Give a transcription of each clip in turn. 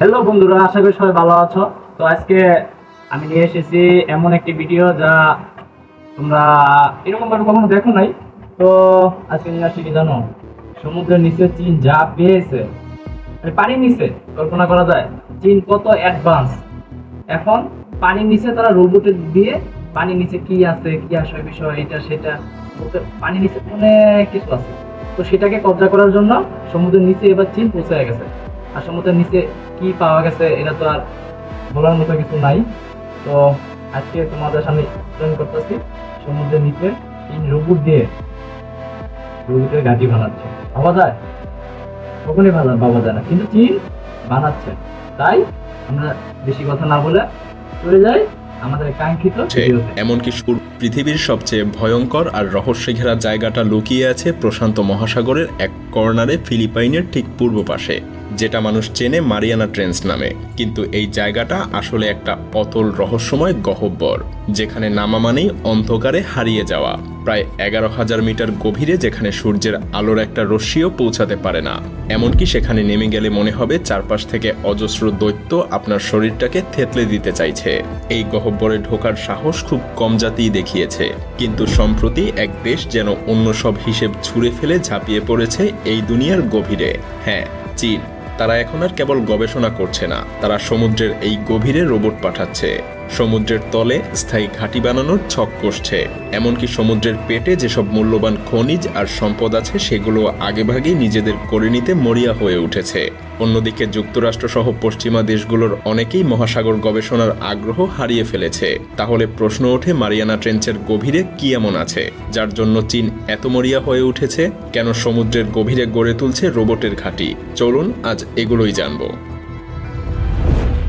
Hello বন্ধুরা, আশা করি সবাই ভালো আছো। তো আজকে আমি নিয়ে এসেছি এমন একটি ভিডিও যা তোমরা এরকম ভাবে কখনো দেখো নাই। তো আজকে নিয়ে আসি কি জানো? সমুদ্রের নিচে চীন যা পেয়েছে। মানে পানির নিচে, কল্পনা করা যায়। চীন কত অ্যাডভান্স এখন পানির নিচে তারা রোবটের দিয়ে পানির নিচে কি আছে, কি আসে বিষয়, এটা, সেটা পানির নিচে অনেক কিছু আছে। তো সেটাকে কবজা করার জন্য সমুদ্রের নিচে এবার চীন পৌঁছে গেছে। আর সমুদ্রের নিচে কি পাওয়া গেছে এটা তো আর বলার মতো কিছু নাই। তো আজকে তোমাদের সামনে এক্সপ্লেন করতেছি সমুদ্রের নিচে চীন রোবট দিয়ে রোবটের গাড়ি বানাচ্ছে। ভাবা যায়? কখনই ভাবা ভাবা যায় না। কিন্তু চীন বানাচ্ছে। তাই আমরা বেশি কথা না বলে চলে যাই আমাদের কাঙ্ক্ষিত এমনকি সুর- পৃথিবীর সবচেয়ে ভয়ঙ্কর আর রহস্য ঘেরা জায়গাটা লুকিয়ে আছে প্রশান্ত মহাসাগরের এক কর্নারে ফিলিপাইনের ঠিক পূর্ব পাশে। যেটা মানুষ চেনে মারিয়ানা ট্রেন্স নামে। কিন্তু এই জায়গাটা আসলে একটা অতল রহস্যময় গহব্বর, যেখানে নামা মানেই অন্ধকারে হারিয়ে যাওয়া। প্রায় এগারো হাজার মিটার গভীরে যেখানে সূর্যের আলোর একটা রশ্মিও পৌঁছাতে পারে না। এমনকি সেখানে নেমে গেলে মনে হবে চারপাশ থেকে অজস্র দৈত্য আপনার শরীরটাকে থেতলে দিতে চাইছে। এই গহব্বরে ঢোকার সাহস খুব কম জাতিই দেখিয়েছে। কিন্তু সম্প্রতি এক দেশ যেন অন্য সব হিসেব ছুঁড়ে ফেলে ঝাঁপিয়ে পড়েছে এই দুনিয়ার গভীরে। হ্যাঁ চীন। তারা এখন আর কেবল গবেষণা করছে না। তারা সমুদ্রের এই গভীরে রোবট পাঠাচ্ছে। সমুদ্রের তলে স্থায়ী ঘাঁটি বানানোর ছক কষছে। এমনকি সমুদ্রের পেটে যেসব মূল্যবান খনিজ আর সম্পদ আছে, সেগুলো আগেভাগেই নিজেদের করে নিতে মরিয়া হয়ে উঠেছে। অন্যদিকে যুক্তরাষ্ট্র সহ পশ্চিমা দেশগুলোর অনেকেই মহাসাগর গবেষণার আগ্রহ হারিয়ে ফেলেছে। তাহলে প্রশ্ন ওঠে মারিয়ানা ট্রেঞ্চের গভীরে কি এমন আছে, যার জন্য চীন এত মরিয়া হয়ে উঠেছে? কেন সমুদ্রের গভীরে গড়ে তুলছে রোবটের ঘাঁটি? চলুন আজ এগুলোই জানব।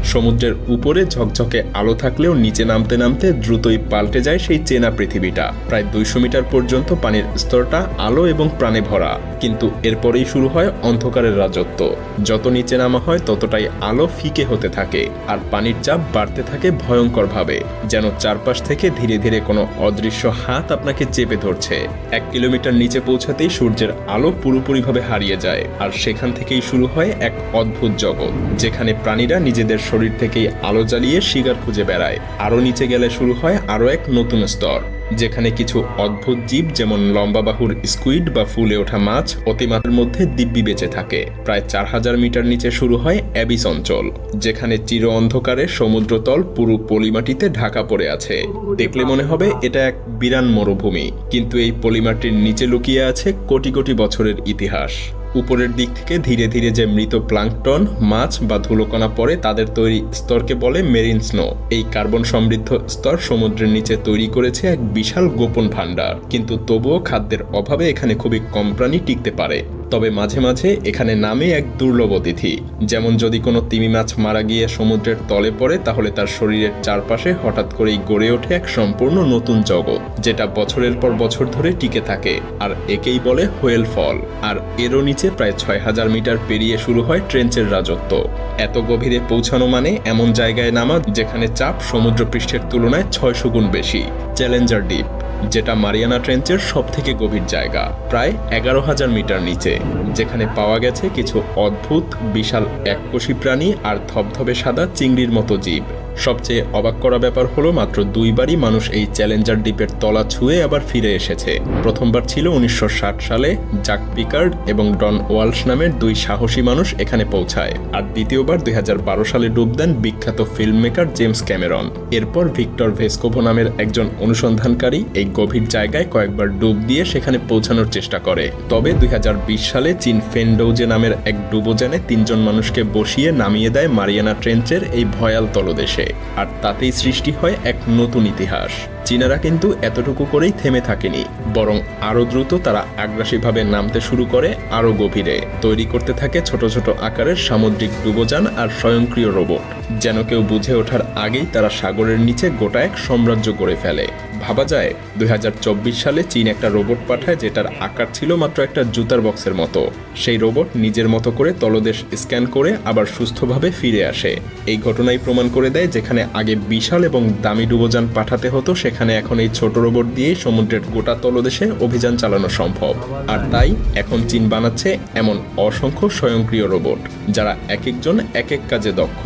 সমুদ্রের উপরে ঝকঝকে আলো থাকলেও নিচে নামতে নামতে দ্রুতই পাল্টে যায় সেই চেনা পৃথিবীটা। প্রায় দুইশো মিটার পর্যন্ত পানির স্তরটা আলো এবং প্রাণে ভরা। কিন্তু এরপরেই শুরু হয় অন্ধকারের রাজত্ব। যত নিচে নামা হয়, ততটাই আলো ফিকে হতে থাকে আর পানির চাপ বাড়তে থাকে ভয়ঙ্করভাবে, যেন চারপাশ থেকে ধীরে ধীরে কোনো অদৃশ্য হাত আপনাকে চেপে ধরছে। এক কিলোমিটার নিচে পৌঁছাতেই সূর্যের আলো পুরোপুরিভাবে হারিয়ে যায়, আর সেখান থেকেই শুরু হয় এক অদ্ভুত জগৎ, যেখানে প্রাণীরা নিজেদের শরীর থেকেই আলো জ্বালিয়ে শিকার খুঁজে বেড়ায়। আরও নিচে গেলে শুরু হয় আরও এক নতুন স্তর, যেখানে কিছু অদ্ভুত জীব যেমন লম্বা বাহুর স্কুইড বা ফুলে ওঠা মাছ অতিমাত্রার মধ্যে দিব্যি বেঁচে থাকে। প্রায় চার হাজার মিটার নিচে শুরু হয় অ্যাবিস অঞ্চল, যেখানে চির অন্ধকারে সমুদ্রতল পুরো পলিমাটিতে ঢাকা পড়ে আছে। দেখলে মনে হবে এটা এক বিরান মরুভূমি, কিন্তু এই পলিমাটির নিচে লুকিয়ে আছে কোটি কোটি বছরের ইতিহাস। উপরের দিক থেকে ধীরে ধীরে যে মৃত প্লাঙ্কটন, মাছ বা ধুলোকণা পড়ে, তাদের তৈরি স্তরকে বলে মেরিন স্নো। এই কার্বন সমৃদ্ধ স্তর সমুদ্রের নিচে তৈরি করেছে এক বিশাল গোপন ভাণ্ডার। কিন্তু তবুও খাদ্যের অভাবে এখানে খুবই কম প্রাণী টিকতে পারে। তবে মাঝে মাঝে এখানে নামে এক দুর্লভ অতিথি। যেমন যদি কোনো তিমি মাছ মারা গিয়ে সমুদ্রের তলে পড়ে, তাহলে তার শরীরের চারপাশে হঠাৎ করেই গড়ে ওঠে এক সম্পূর্ণ নতুন জগৎ, যেটা বছরের পর বছর ধরে টিকে থাকে, আর একেই বলে হোয়েল ফল। আর এরও নিচে প্রায় ছয় হাজার মিটার পেরিয়ে শুরু হয় ট্রেঞ্চের রাজত্ব। এত গভীরে পৌঁছানো মানে এমন জায়গায় নামা যেখানে চাপ সমুদ্রপৃষ্ঠের তুলনায় ছয়শো গুণ বেশি। চ্যালেঞ্জার ডিপ যেটা মারিয়ানা ট্রেঞ্চের সব থেকে গভীর জায়গা, প্রায় এগারো হাজার মিটার নিচে, যেখানে পাওয়া গেছে কিছু অদ্ভুত, বিশাল এককোষী প্রাণী আর ধবধবে সাদা চিংড়ির মতো জীব। সবচেয়ে অবাক করা ব্যাপার হলো মাত্র দুইবারই মানুষ এই চ্যালেঞ্জার দ্বীপের তলা ছুঁয়ে আবার ফিরে এসেছে। প্রথমবার ছিল উনিশশো ষাট সালে জাক পিকার্ড এবং ডন ওয়ালস নামের দুই সাহসী মানুষ এখানে পৌঁছায়, আর দ্বিতীয়বার দুই হাজার বারো সালে ডুব দেন বিখ্যাত ফিল্ম মেকার জেমস ক্যামেরন। এরপর ভিক্টর ভেস্কোভো নামের একজন অনুসন্ধানকারী এই গভীর জায়গায় কয়েকবার ডুব দিয়ে সেখানে পৌঁছানোর চেষ্টা করে। তবে দুই হাজার বিশ সালে চীন ফেন্ডৌজে নামের এক ডুবোজানে তিনজন মানুষকে বসিয়ে নামিয়ে দেয় মারিয়ানা ট্রেঞ্চের এই ভয়াল তলদেশে। আর তাতেই সৃষ্টি হয় এক নতুন ইতিহাস। চীনারা কিন্তু এতটুকু করেই থেমে থাকেনি, বরং আরও দ্রুত তারা আগ্রাসীভাবে নামতে শুরু করে আরও গভীরে। তৈরি করতে থাকে ছোট ছোট আকারের সামুদ্রিক ডুবোযান আর স্বয়ংক্রিয় রোবট, যেন কেউ বুঝে ওঠার আগেই তারা সাগরের নিচে গোটা এক সাম্রাজ্য গড়ে ফেলে। ভাবা যায়, দুই হাজার চব্বিশ সালে চীন একটা রোবট পাঠায় যেটার আকার ছিল মাত্র একটা জুতার বক্সের মতো। সেই রোবট নিজের মতো করে তলদেশ স্ক্যান করে আবার সুস্থভাবে ফিরে আসে। এই ঘটনাই প্রমাণ করে দেয় যেখানে আগে বিশাল এবং দামি ডুবোযান পাঠাতে হতো, সেখানে এখন এই ছোট রোবট দিয়েই সমুদ্রের গোটা তলদেশে অভিযান চালানো সম্ভব। আর তাই এখন চীন বানাচ্ছে এমন অসংখ্য স্বয়ংক্রিয় রোবট, যারা এক একজন এক এক কাজে দক্ষ।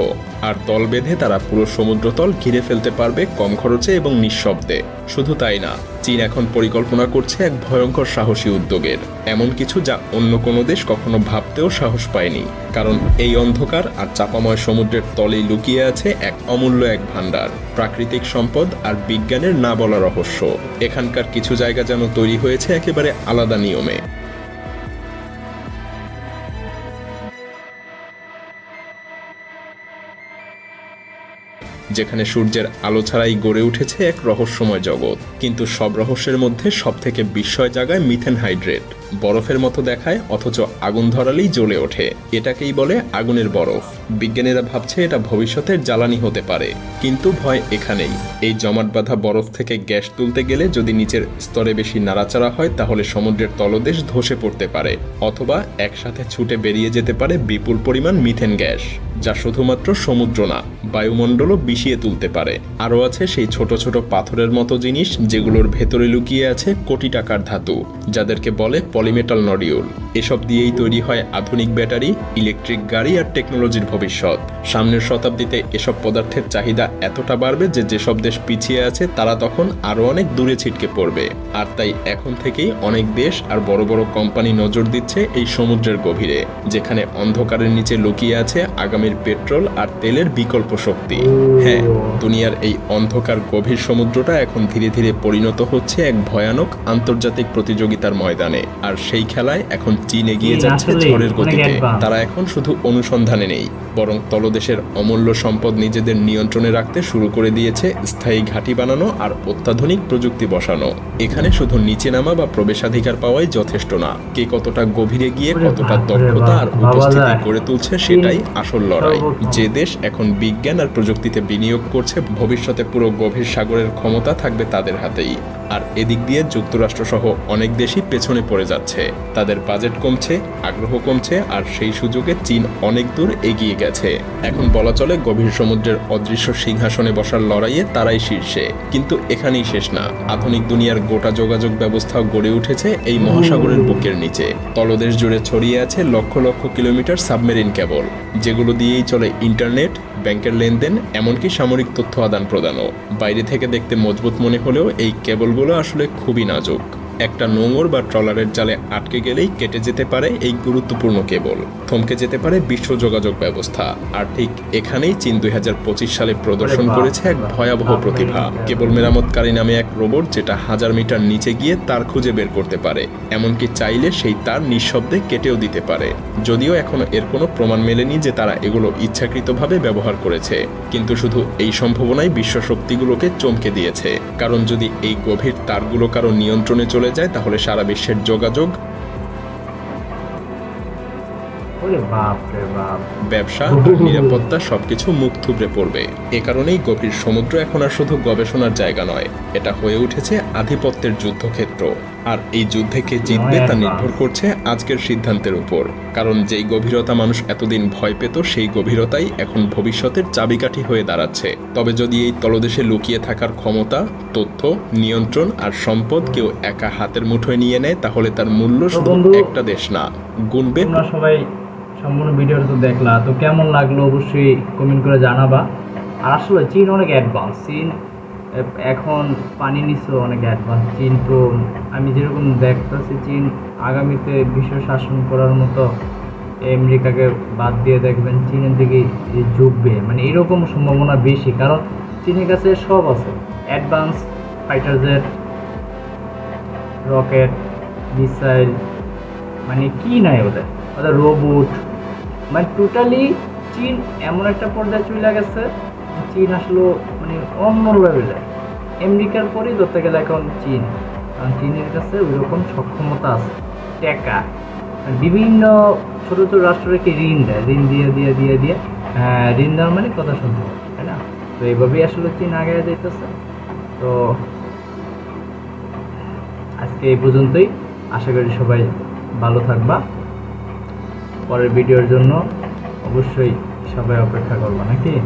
আর দল বেঁধে তারা পুরো সমুদ্রতল ঘিরে ফেলতে পারবে কম খরচে এবং নিঃশব্দে। শুধু তাই না, চীন এখন পরিকল্পনা করছে এক ভয়ঙ্কর সাহসী উদ্যোগের। এমন কিছু যা অন্য কোনো দেশ কখনো ভাবতেও সাহস পায়নি। কারণ এই অন্ধকার আর চাপাময় সমুদ্রের তলেই লুকিয়ে আছে এক অমূল্য এক ভাণ্ডার, প্রাকৃতিক সম্পদ আর বিজ্ঞানের না বলা রহস্য। এখানকার কিছু জায়গা যেন তৈরি হয়েছে একেবারে আলাদা নিয়মে। যেখানে সূর্যের আলো ছাড়াই গড়ে উঠেছে এক রহস্যময় জগৎ। কিন্তু সব রহস্যের মধ্যে সবথেকে বিস্ময় জাগায় মিথেন হাইড্রেট। বরফের মতো দেখায়, অথচ আগুন ধরালেই জ্বলে ওঠে। এটাকেই বলে আগুনের বরফ। বিজ্ঞানীরা ভাবছে এটা ভবিষ্যতের জ্বালানি হতে পারে। কিন্তু ভয় এখানেই। এই জমাট বাঁধা বরফ থেকে গ্যাস তুলতে গেলে যদি নিচের স্তরে বেশি নাড়াচাড়া হয়, তাহলে সমুদ্রের তলদেশ ধসে পড়তে পারে, অথবা একসাথে ছুটে বেরিয়ে যেতে পারে বিপুল পরিমাণ মিথেন গ্যাস, যা শুধুমাত্র সমুদ্র না, বায়ুমণ্ডলও বিষিয়ে তুলতে পারে। আরও আছে সেই ছোট ছোট পাথরের মতো জিনিস, যেগুলোর ভেতরে লুকিয়ে আছে কোটি টাকার ধাতু, যাদেরকে বলে পলিমেটাল নডিউল। এসব দিয়েই তৈরি হয় আধুনিক ব্যাটারি, ইলেকট্রিক গাড়ি আর টেকনোলজির ভবিষ্যৎ। সামনের শতাব্দীতে এসব পদার্থের চাহিদা এতটা বাড়বে যে যেসব দেশ পিছিয়ে আছে, তারা তখন আরও অনেক দূরে ছিটকে পড়বে। আর তাই এখন থেকেই অনেক দেশ আর বড় বড় কোম্পানি নজর দিচ্ছে এই সমুদ্রের গভীরে, যেখানে অন্ধকারের নিচে লুকিয়ে আছে আগামীর পেট্রোল আর তেলের বিকল্প শক্তি। হ্যাঁ দুনিয়ার এই অন্ধকার গভীর সমুদ্রটা এখন ধীরে ধীরে পরিণত হচ্ছে এক ভয়ানক আন্তর্জাতিক প্রতিযোগিতার ময়দানে। আর সেই খেলায় এখন চীন এগিয়ে যাচ্ছে ঝড়ের গতিতে। তারা এখন শুধু অনুসন্ধানে নেই বরং তলদেশের অমূল্য সম্পদ নিজেদের নিয়ন্ত্রণে রাখতে শুরু করে দিয়েছে স্থায়ী ঘাঁটি বানানো আর অত্যাধুনিক প্রযুক্তি বসানো। এখানে শুধু নিচে নামা বা প্রবেশাধিকার পাওয়াই যথেষ্ট না। কে কতটা গভীরে গিয়ে কতটা দক্ষতা আর উপস্থিতি গড়ে তুলছে সেটাই আসল লড়াই। যে দেশ এখন বিজ্ঞান আর প্রযুক্তিতে বিনিয়োগ করছে ভবিষ্যতে পুরো গভীর সাগরের ক্ষমতা থাকবে তাদের হাতেই। আর এদিক দিয়ে যুক্তরাষ্ট্র সহ অনেক দেশই পেছনে পড়ে যাচ্ছে। তাদের বাজেট কমছে, আগ্রহ কমছে, আর সেই সুযোগে চীন অনেক দূর এগিয়ে গেছে। এখন বলা চলে গভীর সমুদ্রের অদৃশ্য সিংহাসনে বসার লড়াইয়ে তারাই শীর্ষে। কিন্তু এখানেই শেষ না। আধুনিক দুনিয়ার গোটা যোগাযোগ ব্যবস্থাও গড়ে উঠেছে এই মহাসাগরের বুকের নিচে। তলদেশ জুড়ে ছড়িয়ে আছে lakh lakh kilometre submarine cable, যেগুলো দিয়েই চলে ইন্টারনেট, ব্যাংকের লেনদেন, এমনকি সামরিক তথ্য আদান প্রদানও বাইরে থেকে দেখতে মজবুত মনে হলেও এই কেবলগুলো আসলে খুবই নাজুক। একটা নোঙর বা ট্রলারের জালে আটকে গেলেই কেটে যেতে পারে এই গুরুত্বপূর্ণ কেবল। থমকে যেতে পারে বিশ্ব যোগাযোগ ব্যবস্থা। আর ঠিক এখানেই চীন দু হাজার পঁচিশ সালে প্রদর্শন করেছে এক ভয়াবহ প্রতিভা। কেবল মেরামতকারী নামে এক রোবট যেটা হাজার মিটার নিচে গিয়ে তার খুঁজে বের করতে পারে। এমনকি চাইলে সেই তার নিঃশব্দে কেটেও দিতে পারে। যদিও এখনও এর কোনো প্রমাণ মেলেনি যে তারা এগুলো ইচ্ছাকৃতভাবে ব্যবহার করেছে। কিন্তু শুধু এই সম্ভাবনাই বিশ্ব শক্তিগুলোকে চমকে দিয়েছে। কারণ যদি এই গভীর তারগুলো কারও নিয়ন্ত্রণে চলে যায় তাহলে সারা বিশ্বের যোগাযোগ। ব্যবসা নিরাপত্তা সবকিছু মুখ থুবড়ে পড়বে। এ কারণেই গভীর সমুদ্র এখন আর শুধু গবেষণার জায়গা নয় এটা হয়ে উঠেছে আধিপত্যের যুদ্ধক্ষেত্র। আর এই যুদ্ধে কে জিতবে তা নির্ভর করছে আজকের সিদ্ধান্তের উপর। কারণ যেই গভীরতা মানুষ এতদিন ভয় পেত সেই গভীরতাই এখন ভবিষ্যতের চাবিকাঠি হয়ে দাঁড়াচ্ছে। তবে যদি এই তলদেশে লুকিয়ে থাকার ক্ষমতা তথ্য নিয়ন্ত্রণ আর সম্পদ কেউ একা হাতের মুঠোয় নিয়ে নেয় তাহলে তার মূল্য শুধু একটা দেশ না। গুনবে সবাই সম্পূর্ণ ভিডিওটা তো দেখলা তো কেমন লাগল অবশ্যই কমেন্ট করে জানাবা। আর আসলে চীন অনেক অ্যাডভান্স চীন এখন পানি নিচে অনেক অ্যাডভান্স চীন তো আমি যেরকম দেখতেছি চীন আগামীতে বিশ্ব শাসন করার মতো আমেরিকাকে বাদ দিয়ে দেখবেন চীনের দিকে ঝুঁকবে। মানে এরকম সম্ভাবনা বেশি, কারণ চীনের কাছে সব আছে। Advance fighter jet rocket missile মানে কি নাই ওদের? ওদের রোবট মানে টোটালি চীন এমন একটা পর্যায়ে চলে গেছে চীন আসলে মানে অন্য লেভেলে আমেরিকার পরেই ধরতে গেলে এখন চীন। কারণ চীনের কাছে ওই রকম সক্ষমতা আছে। টাকা। বিভিন্ন ছোট ছোট রাষ্ট্রকে ঋণ দেয়? ঋণ দিয়ে দিয়ে দিয়ে দিয়ে। ঋণ দেওয়ার মানে কথা শুনতে তাই না? তো এইভাবেই আসলে চীন আগে যাইতেছে। তো আজকে এই পর্যন্তই। আশা করি সবাই ভালো থাকবা। পরের ভিডিওর জন্য অবশ্যই সবাই অপেক্ষা করবা, নাকি?